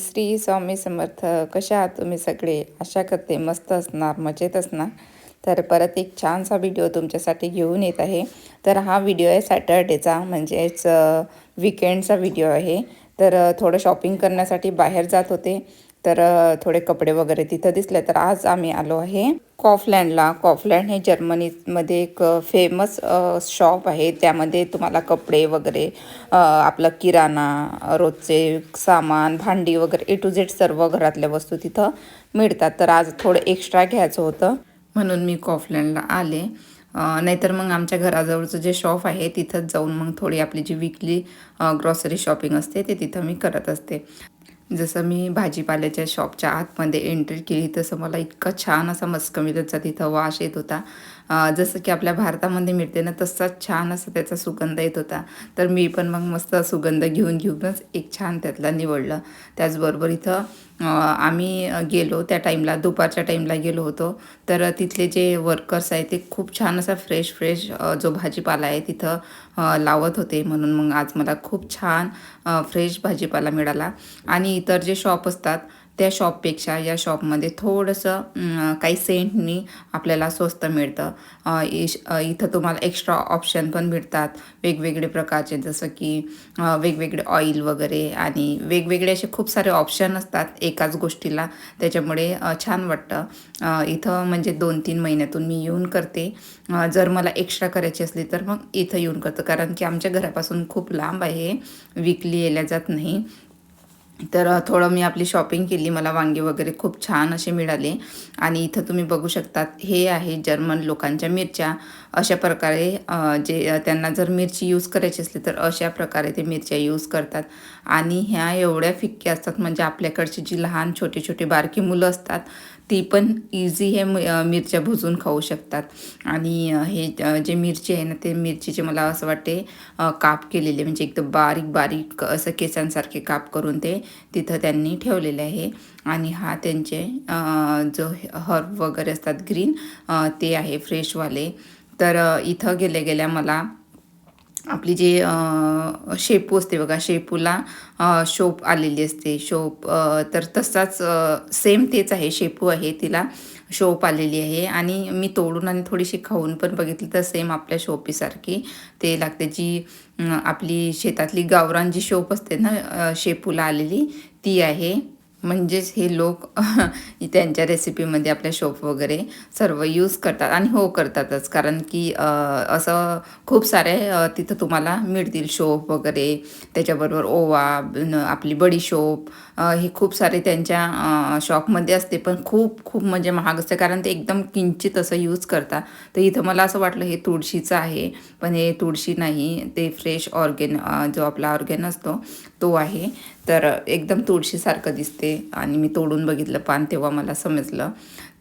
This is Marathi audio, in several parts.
श्री स्वामी समर्थ कशा आहात तुम्ही सगळे? आशा करते मस्त असणार मजेत असणार. तर परत एक छानसा व्हिडिओ तुमच्यासाठी घेऊन येत आहे. तर हा व्हिडिओ आहे सॅटर्डेचा म्हणजेच विकेंडचा व्हिडिओ आहे. तर थोडं शॉपिंग करण्यासाठी बाहेर जात होते. तर थोडे कपडे वगैरे तिथं दिसले तर आज आम्ही आलो आहे कॉफलँडला. कॉफलँड हे जर्मनीमध्ये एक फेमस शॉप आहे. त्यामध्ये तुम्हाला कपडे वगैरे आपलं किराणा रोजचे सामान भांडी वगैरे ए टू झेड सर्व घरातल्या वस्तू तिथं मिळतात. तर आज थोडं एक्स्ट्रा घ्यायचं होतं. म्हणून मी कॉफलँडला आले. नाहीतर मग आमच्या घराजवळचं जे शॉप आहे तिथंच जाऊन मग थोडी आपली जी विकली ग्रॉसरी शॉपिंग असते ते तिथं मी करत असते. जसं मी भाजीपाल्याच्या शॉपच्या आतमध्ये एंट्री केली तसं मला इतका छान असा मस्कमिलचा तिथं वास येत होता. जसं की आपल्या भारतामध्ये मिळते ना तसाच छान असा त्याचा सुगंध येत होता. तर मी पण मग मस्त सुगंध घेऊन घेऊनच एक छान त्यातला निवडलं. त्याचबरोबर इथं आम्ही गेलो त्या टाईमला दुपारच्या टाईमला गेलो होतो. तर तिथले जे वर्कर्स आहेत ते खूप छान असा फ्रेश फ्रेश जो भाजीपाला आहे तिथं लावत होते. म्हणून मग आज मला खूप छान फ्रेश भाजीपाला मिळाला. आणि इतर जे शॉप असतात त्या शॉपपेक्षा या शॉपमध्ये थोडंसं काही सेंटनी आपल्याला स्वस्त मिळतं. इश इथं तुम्हाला एक्स्ट्रा ऑप्शन पण भेटतात. वेगवेगळे प्रकारचे जसं की वेगवेगळे ऑइल वगैरे आणि वेगवेगळे असे खूप सारे ऑप्शन असतात एकाच गोष्टीला. त्याच्यामुळे छान वाटतं. इथं म्हणजे दोन तीन महिन्यातून मी येऊन करते. जर मला एक्स्ट्रा करायची असली तर मग इथं येऊन करतं. कारण की आमच्या घरापासून खूप लांब आहे. विकली येल्या जात नाही. तर थोडं मी आपली शॉपिंग केली. मला वांगे वगैरे खूप छान असे मिळाले. आणि इथं तुम्ही बघू शकतात हे आहे जर्मन लोकांच्या मिरच्या. अशा प्रकारे जे त्यांना जर मिरची यूज करायची असली तर अशा प्रकारे ते मिरच्या यूज करतात. आणि ह्या एवढ्या फिक्क्या असतात म्हणजे आपल्याकडची जी लहान छोटी छोटी बारकी मुलं असतात ती पण इझी हे मिरच्या भुजून खाऊ शकतात. आणि हे जे मिरची आहे ना ते मिरचीचे मला असं वाटते काप केलेले म्हणजे एकदम बारीक बारीक असं केसांसारखे काप करून ते तिथं त्यांनी ठेवलेले आहे. आणि हा त्यांचे जो हर्ब वगैरे असतात ग्रीन ते आहे फ्रेशवाले. तर इथं गेल्या गेल्या मला आपली जी शेपू असते बघा शेपूला शोप आलेली असते. शोप तर तसाच सेम तेच आहे. शेपू आहे तिला शोप आलेली आहे. आणि मी तोडून आणि थोडीशी खाऊन पण बघितली तर सेम आपल्या शोपीसारखी ते लागते. जी आपली शेतातली गावरान जी शोप असते ना शेपूला आलेली ती आहे. म्हणजेच हे लोक त्यांच्या रेसिपीमध्ये आपल्या शोप वगैरे सर्व यूज करतात आणि हो करतातच. कारण की असं खूप सारे तिथं तुम्हाला मिळतील शोप वगैरे. त्याच्याबरोबर ओवा न- आपली बडीशोप अ, हे खूप सारे त्यांच्या शॉपमध्ये असते. पण खूप खूप म्हणजे महाग असते. कारण ते एकदम किंचित असं यूज करतात. तर इथं मला असं वाटलं हे तुळशीचं आहे. पण हे तुळशी नाही. ते फ्रेश ऑर्गेन जो आपला ऑर्गेन असतो तो आहे. तर एकदम तुळशीसारखं दिसते. आणि मी तोडून बघितलं पान तेव्हा मला समजलं.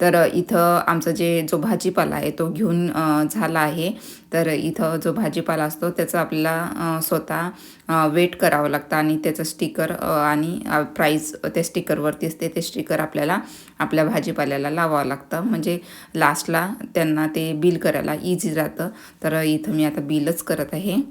तर इथं आमचा जे जो भाजीपाला आहे तो घेऊन झाला आहे. तर इथं जो भाजीपाला असतो त्याचा आपल्याला स्वतः वेट करावं लागतं आणि त्याचं स्टिकर आणि प्राईस त्या स्टिकरवरती असते ते स्टिकर आपल्याला आपल्या भाजीपाल्याला लावावं लागतं. म्हणजे लास्टला त्यांना ते बिल करायला इझी जातं तर इथं मी आता बिलच करत आहे.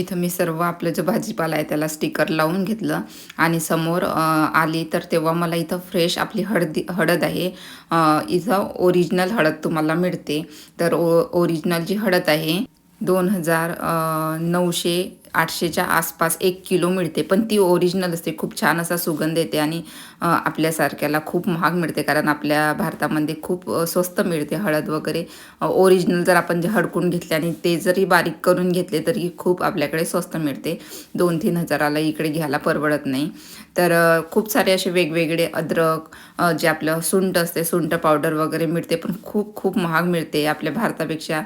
इथं मी सर्व आपलं जो भाजीपाला आहे त्याला स्टिकर लावून घेतलं. आणि समोर आली तर तेव्हा मला इथं फ्रेश आपली हळदी हळद आहे. इथं ओरिजिनल हळद तुम्हाला मिळते. तर ओ ओरिजिनल जी हळद आहे दोन हजार नऊशे आठशेच्या आसपास एक किलो मिळते पण ती ओरिजिनल असते. खूप छान असा सुगंध येते आणि आपल्यासारख्याला खूप महाग मिळते कारण आपल्या भारतामध्ये खूप स्वस्त मिळते हळद वगैरे. ओरिजिनल जर आपण जे हडकून घेतले आणि ते जरी बारीक करून घेतले तरी खूप आपल्याकडे स्वस्त मिळते. दोन तीन हजाराला इकडे घ्यायला परवडत नाही. तर खूप सारे असे वेगवेगळे अद्रक जे आपलं सुंट असते सुंठ पावडर वगैरे मिळते पण खूप खूप महाग मिळते. आपल्या भारतापेक्षा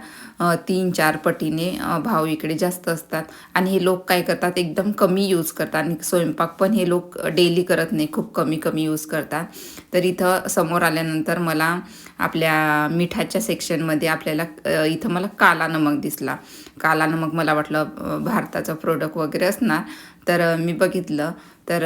तीन चार पटीने भाव इकडे जास्त असतात. आणि हे लोक काय करतात एकदम कमी यूज करतात. आणि स्वयंपाक पण हे लोक डेली करत नाही खूप कमी कमी यूज करतात. तर इथं समोर आल्यानंतर मला आपल्या मिठाच्या सेक्शनमध्ये आपल्याला इथं मला काला नमक दिसला. काला नमक मला वाटलं भारताचं प्रोडक्ट वगैरे असणार. तर मी बघितलं. तर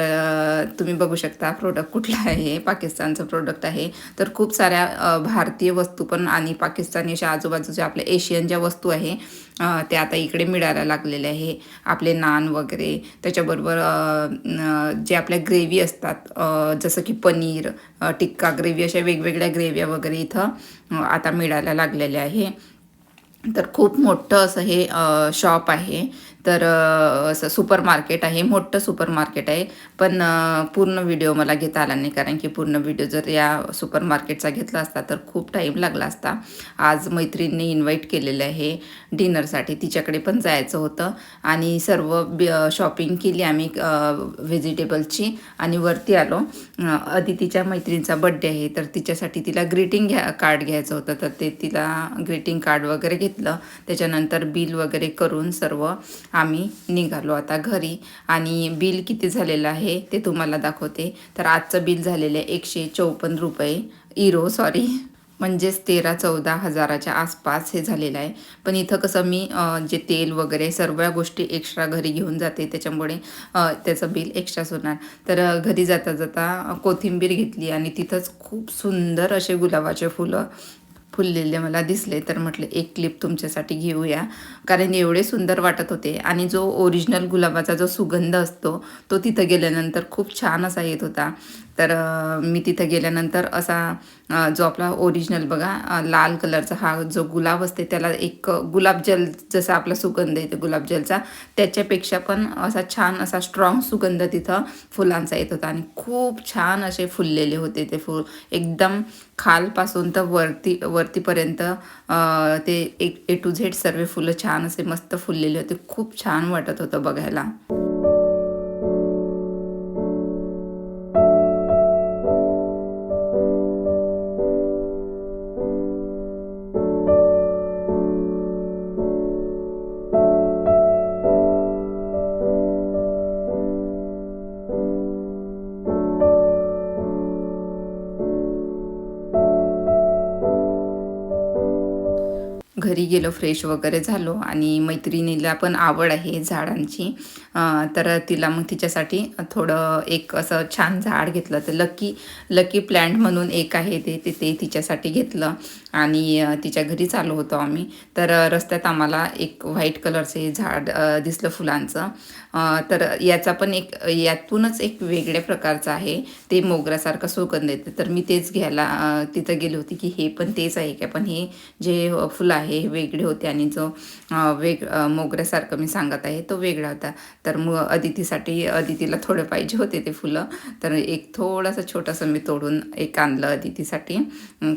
तुम्ही बघू शकता प्रोडक्ट कुठला आहे पाकिस्तानचं प्रोडक्ट आहे. तर खूप साऱ्या भारतीय वस्तू पण आणि पाकिस्तानी अशा आजूबाजूच्या आपल्या एशियन ज्या वस्तू आहे त्या आता इकडे मिळायला लागलेल्या आहे. आपले नान वगैरे त्याच्याबरोबर जे आपल्या ग्रेव्ही असतात जसं की पनीर टिक्का ग्रेव्ही अशा वेगवेगळ्या ग्रेव्या वगैरे इथं आता मिळायला लागलेल्या आहे. तर खूप मोठं असं हे शॉप आहे. तर असं सुपर मार्केट आहे मोठं सुपर मार्केट आहे. पण पूर्ण व्हिडिओ मला घेता आला नाही कारण की पूर्ण व्हिडिओ जर या सुपर मार्केटचा घेतला असता तर खूप टाईम लागला असता. आज मैत्रिणीने इन्व्हाइट केलेलं आहे डिनरसाठी तिच्याकडे पण जायचं होतं. आणि सर्व शॉपिंग केली आम्ही व्हेजिटेबलची आणि वरती आलो. अदितीच्या मैत्रिणीचा बड्डे आहे तर तिच्यासाठी तिला ग्रीटिंग घ्या कार्ड घ्यायचं होतं. तर ते तिला ग्रीटिंग कार्ड वगैरे घेतलं. त्याच्यानंतर बिल वगैरे करून सर्व आम्ही निघालो आता घरी आणि बिल किती झालेलं आहे ते तुम्हाला दाखवते. तर आजचं बिल झालेलं आहे एकशे चौपन्न रुपये. इरो सॉरी म्हणजेच तेरा चौदा हजाराच्या आसपास हे झालेलं आहे. पण इथं कसं मी जे तेल वगैरे सर्व गोष्टी एक्स्ट्रा घरी घेऊन जाते त्याच्यामुळे त्याचं बिल एक्स्ट्राच होणार. तर घरी जाता जाता कोथिंबीर घेतली आणि तिथंच खूप सुंदर असे गुलाबाचे फुलं फुललेले मला दिसले तर म्हटलं एक क्लिप तुमच्यासाठी घेऊया. कारण एवढे सुंदर वाटत होते. आणि जो ओरिजिनल गुलाबाचा जो सुगंध असतो तो तिथं गेल्यानंतर खूप छान असा येत होता. तर मी तिथं गेल्यानंतर असा जो आपला ओरिजिनल बघा लाल कलरचा हा जो गुलाब असते त्याला एक गुलाबजल जसा आपला सुगंध येतो गुलाबजलचा त्याच्यापेक्षा पण असा छान असा स्ट्रॉंग सुगंध तिथं फुलांचा येत होता. आणि खूप छान असे फुललेले होते ते फुल. एकदम खालपासून तर वरती वरतीपर्यंत ते एक ए टू झेड सर्व फुलं छान असे मस्त फुललेले होते. खूप छान वाटत होतं बघायला. घरी गेलो फ्रेश वगैरे झालो आणि मैत्रिणीला पण आवड आहे झाडांची. तर तिला मग तिच्यासाठी थोडं एक असं छान झाड घेतलं. तर लकी लकी प्लॅन्ट म्हणून एक आहे ते ते ते तिच्यासाठी घेतलं आणि तिच्या घरी चालू होतो आम्ही. तर रस्त्यात आम्हाला एक व्हाईट कलरचे हे झाड दिसलं फुलांचं. तर याचा पण एक यातूनच एक वेगळ्या प्रकारचं आहे. ते मोगऱ्यासारखं सुगंध येते. तर मी तेच घ्यायला तिथं गेली होती की हे पण तेच आहे का? पण हे जे फुलं आहे हे वेगळे होते आणि जो वेग मोगऱ्यासारखं मी सांगत आहे तो वेगळा होता. तर मग अदितीसाठी अदितीला थोडं पाहिजे होते ते फुलं. तर एक थोडंसं छोटंसं मी तोडून एक आणलं अदितीसाठी.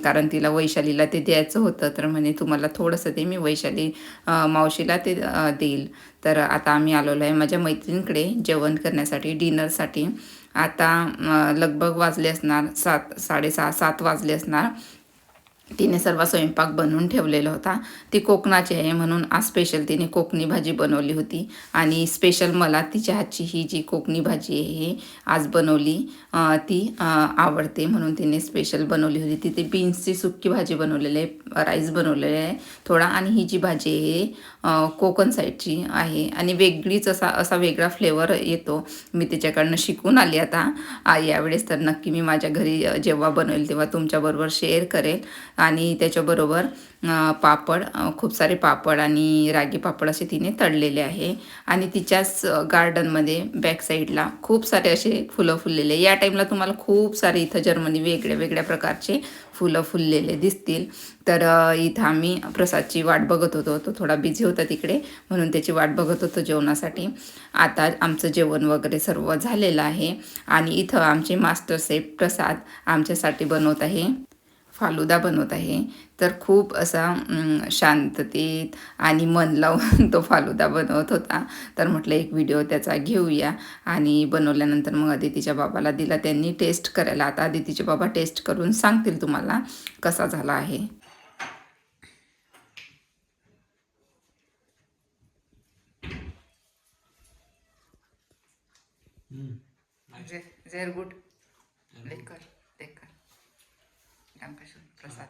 कारण तिला वैशालीला ते द्यायचं होतं. तर म्हणे तुम्हाला थोडंसं ते मी वैशाली मावशीला ते देईल. तर आता आम्ही आलेलो आहे माझ्या मैत्रिणीकडे जेवण करण्यासाठी डिनरसाठी. आता लगभग वाजले असणार सात साडेसहा सात वाजले असणार. तिने सर्व स्वयंपाक बनवून ठेवलेला होता. ती कोकणाची आहे म्हणून आज स्पेशल तिने कोकणी भाजी बनवली होती. आणि स्पेशल मला तिच्या हातची ही जी कोकणी भाजी आहे आज बनवली ती आवडते म्हणून तिने स्पेशल बनवली होती. तिथे बीन्सची सुक्की भाजी बनवलेली आहे राईस बनवलेले आहे थोडा. आणि ही जी भाजी आहे कोकण साईडची आहे. आणि वेगळीच असा असा वेगळा फ्लेवर येतो. मी तिच्याकडनं शिकून आली आता. यावेळेस तर नक्की मी माझ्या घरी जेव्हा बनवेल तेव्हा तुमच्याबरोबर शेअर करेल. आणि त्याच्याबरोबर पापड खूप सारे पापड आणि रागी पापड असे तिने तळलेले आहे. आणि तिच्याच गार्डनमध्ये बॅक साईडला खूप सारे असे फुलं फुललेले या टाईमला तुम्हाला खूप सारे इथं जर्मनी वेगळ्या वेगळ्या प्रकारचे फुलं फुललेले दिसतील. तर इथं आम्ही प्रसादची वाट बघत होतो. तो थोडा बिझी होता तिकडे म्हणून त्याची वाट बघत होतो जेवणासाठी. आता आमचं जेवण वगैरे सर्व झालेलं आहे. आणि इथं आमचे मास्टर सेफ प्रसाद आमच्यासाठी बनवत आहे. फालुदा बनवत आहे. तर खूप असा शांततेत आणि मन लावून तो फालुदा बनवत होता. तर म्हटलं एक व्हिडिओ त्याचा घेऊया. आणि बनवल्यानंतर मग अदितीच्या बाबाला दिला. त्यांनी टेस्ट करायला. आता अदितीचे बाबा टेस्ट करून सांगतील तुम्हाला कसा झाला आहे. lecker. Prasad.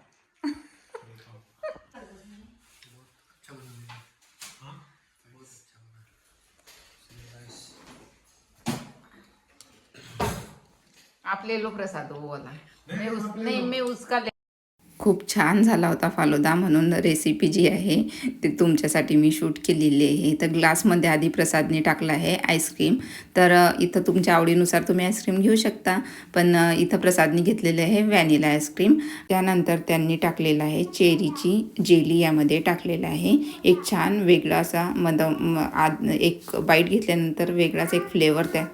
आप ले लो प्रसाद वो वाला मैं उस नहीं मैं उसका ले खूप छान झाला होता फालुदा म्हणून रेसिपी जी आहे ती तुमच्यासाठी मी शूट केलेली आहे. तर ग्लासमध्ये आधी प्रसादने टाकला आहे आईस्क्रीम तर इथं तुमच्या आवडीनुसार तुम्ही आईस्क्रीम घेऊ शकता. पण इथं प्रसादने घेतलेले आहे व्हॅनिला आईस्क्रीम त्यानंतर त्यांनी टाकलेलं आहे चेरीची जेली यामध्ये टाकलेलं आहे. एक छान वेगळा असा मद म- आद एक बाईट घेतल्यानंतर वेगळाच एक फ्लेवर त्या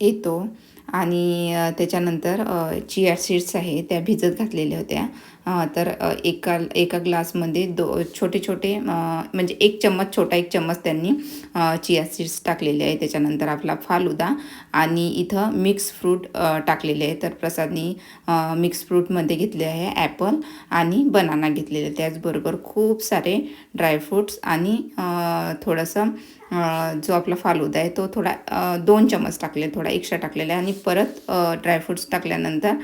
येतो. आणि त्याच्यानंतर चिया सीड्स आहे त्या भिजत घातलेल्या होत्या. तर एका एका ग्लासमध्ये दो छोटे छोटे म्हणजे एक चम्मच छोटा एक चम्मच त्यांनी चिया सीड्स टाकलेले आहे त्याच्यानंतर आपला फालुदा आणि इथं मिक्स फ्रूट टाकलेले आहे तर प्रसादनी मिक्स फ्रूटमध्ये घेतले आहे ॲपल आणि बनाना घेतलेले त्याचबरोबर खूप सारे ड्रायफ्रूट्स आणि थोडंसं जो आपला फालुदा आहे तो थोडा दोन चमच टाकले थोडा एक्स्ट्रा टाकलेला आहे आणि परत ड्रायफ्रूट्स टाकल्यानंतर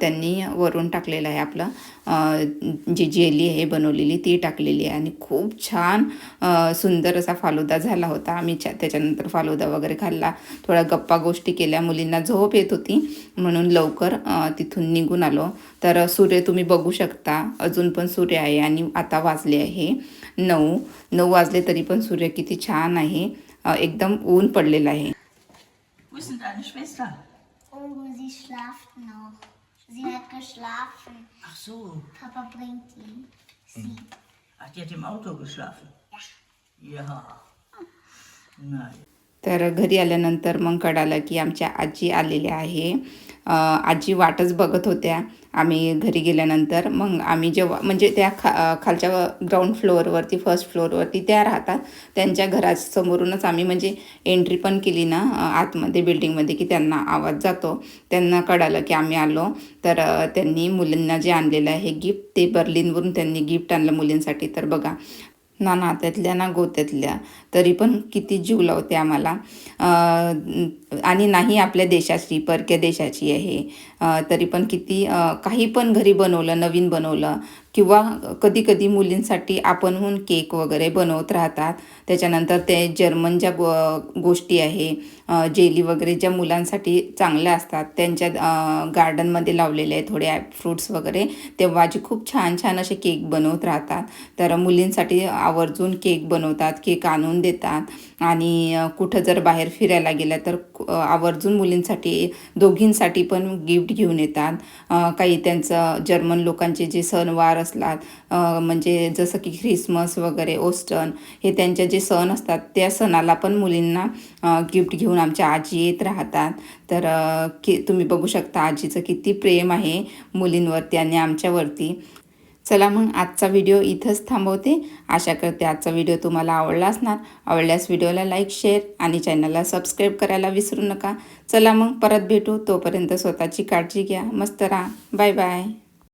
त्यांनी वरून टाकलेलं आहे आपलं जी जेली आहे बनवलेली ती टाकलेली आहे. आणि खूप छान सुंदर असा फालुदा झाला होता. आम्ही च्या त्याच्यानंतर फालुदा वगैरे खाल्ला. थोड्या गप्पा गोष्टी केल्या. मुलींना झोप येत होती. म्हणून लवकर तिथून निघून आलो. तर सूर्य तुम्ही बघू शकता. अजून पण सूर्य आहे आणि आता वाजले आहे नऊ. नऊ वाजले तरी पण सूर्य किती छान आहे. एकदम ऊन पडलेलं आहे. Sie hat geschlafen. Ach so. Papa bringt ihn. Sie. Ach, die hat im Auto geschlafen. Ja. Nein. तर घरी आल्यानंतर मग कळालं की आमच्या आजी आलेल्या आहे. आजी वाटच बघत होत्या. आम्ही घरी गेल्यानंतर मग आम्ही जेव्हा म्हणजे त्या खा खालच्या ग्राउंड फ्लोअरवरती फर्स्ट फ्लोअरवरती त्या राहतात. त्यांच्या घरासमोरूनच आम्ही म्हणजे एंट्री पण केली ना आतमध्ये बिल्डिंगमध्ये की त्यांना आवाज जातो. त्यांना कळालं की आम्ही आलो. तर त्यांनी मुलींना जे आणलेलं आहे गिफ्ट ते बर्लिनवरून त्यांनी गिफ्ट आणलं मुलींसाठी. तर बघा ना नात्यातल्या ना गोत्यातल्या तरी पण किती जीव लावते आम्हाला. आणि नाही आपल्या देशाची परक्या देशाची आहे. तरी पण किती काही पण घरी बनवलं नवीन बनवलं किंवा कधी कधी मुलींसाठी आपणहून केक वगैरे बनवत राहतात. त्याच्यानंतर ते जर्मन ज्या गो गोष्टी आहे जेली वगैरे ज्या मुलांसाठी चांगल्या असतात त्यांच्या गार्डनमध्ये लावलेले आहे थोडे फ्रूट्स वगैरे तेव्हा जे खूप छान छान असे केक बनवत राहतात. तर मुलींसाठी आवर्जून केक बनवतात केक आणून देतात. आणि कुठं जर बाहेर फिरायला गेलं तर आवर्जून मुलींसाठी दोघींसाठी पण गिफ्ट घेऊन येतात. काही त्यांचं जर्मन लोकांचे जे सणवार असतात म्हणजे जसं की ख्रिसमस वगैरे ओस्टन हे त्यांचे जे सण असतात त्या सणाला पण मुलींना गिफ्ट घेऊन आमच्या आजी येत राहतात. तर की तुम्ही बघू शकता आजीचं किती प्रेम आहे मुलींवरती आणि आमच्यावरती. चला मग आजचा व्हिडिओ इथंच थांबवते. आशा करते आजचा व्हिडिओ तुम्हाला आवडला असणार. आवडल्यास व्हिडिओला लाईक शेअर आणि चॅनलला सबस्क्राईब करायला विसरू नका. चला मग परत भेटू. तोपर्यंत स्वतःची काळजी घ्या. मस्त राहा. Bye bye